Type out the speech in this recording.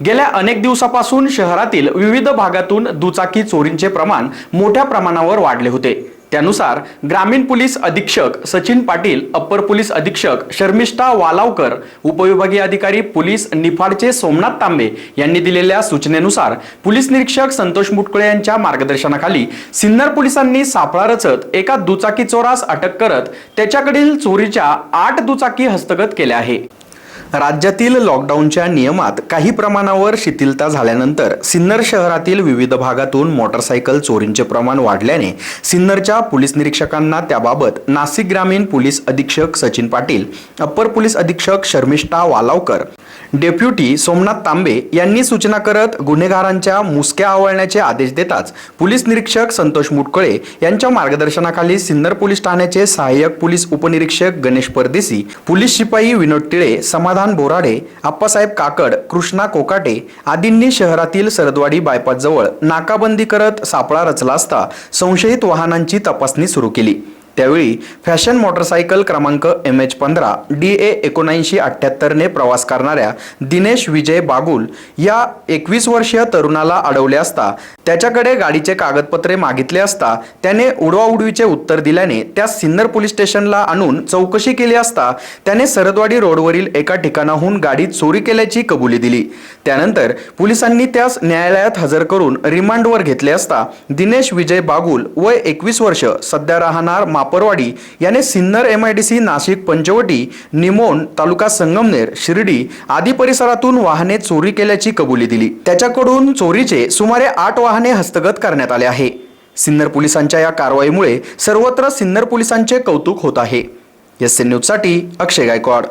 गेल्या अनेक दिवसापासून शहरातील विविध भागातून दुचाकी चोरींचे प्रमाण मोठ्या प्रमाणावर वाढले होते. त्यानुसार ग्रामीण पोलीस अधीक्षक सचिन पाटील अप्पर पोलीस अधीक्षक शर्मिष्ठा वालावकर उपविभागीय अधिकारी पोलीस निफाडचे सोमनाथ तांबे यांनी दिलेल्या सूचनेनुसार पोलीस निरीक्षक संतोष मुटकुळे यांच्या मार्गदर्शनाखाली सिन्नर पोलिसांनी सापळा रचत एका दुचाकी चोरास अटक करत त्याच्याकडील चोरीच्या आठ दुचाकी हस्तगत केल्या आहे. राज्यातील लॉकडाऊनच्या नियमात काही प्रमाणावर शिथिलता झाल्यानंतर सिन्नर शहरातील विविध भागातून मोटरसायकल चोरींचे प्रमाण वाढल्याने सिन्नरच्या पोलीस निरीक्षकांना त्याबाबत नाशिक ग्रामीण पोलीस अधीक्षक सचिन पाटील अप्पर पोलीस अधीक्षक शर्मिष्ठा वालावकर डेप्युटी सोमनाथ तांबे यांनी सूचना करत गुन्हेगारांच्या मुसक्या आवळण्याचे आदेश देताच पोलीस निरीक्षक संतोष मुटकळे यांच्या मार्गदर्शनाखाली सिन्नर पोलीस ठाण्याचे सहाय्यक पोलीस उपनिरीक्षक गणेश परदेसी पोलीस शिपाई विनोद टिळे समाधान बोराडे आप्पासाहेब काकड कृष्णा कोकाटे आदींनी शहरातील सरदवाडी बायपासजवळ नाकाबंदी करत सापळा रचला असता संशयित वाहनांची तपासणी सुरू केली. त्यावेळी फॅशन मोटरसायकल क्रमांक एम एच पंधरा डी ए एकोणऐंशी अठ्ठ्याहत्तरने प्रवास करणाऱ्या दिनेश विजय बागुल या एकवीस वर्षीय तरुणाला अडवले असता त्याच्याकडे गाडीचे कागदपत्रे मागितले असता त्याने उडवाउडवीचे उत्तर दिल्याने त्या सिन्नर पोलीस स्टेशनला आणून चौकशी केली असता त्याने सरदवाडी रोडवरील एका ठिकाणाहून गाडी चोरी केल्याची कबुली दिली. त्यानंतर पोलिसांनी त्यास न्यायालयात हजर करून रिमांडवर घेतले असता दिनेश विजय बागुल वय एकवीस वर्ष सध्या राहणार मापरवाडी याने Sinnar M I D C Nashik Panchavati Nimon taluka Sangamner Shirdi आदी परिसरातून वाहने चोरी केल्याची कबुली दिली. त्याच्याकडून चोरीचे सुमारे आठ वाहने हस्तगत करण्यात आले आहे. सिन्नर पोलिसांच्या या कारवाईमुळे सर्वत्र सिन्नर पोलिसांचे कौतुक होत आहे. एस एन न्यूजसाठी अक्षय गायकवाड.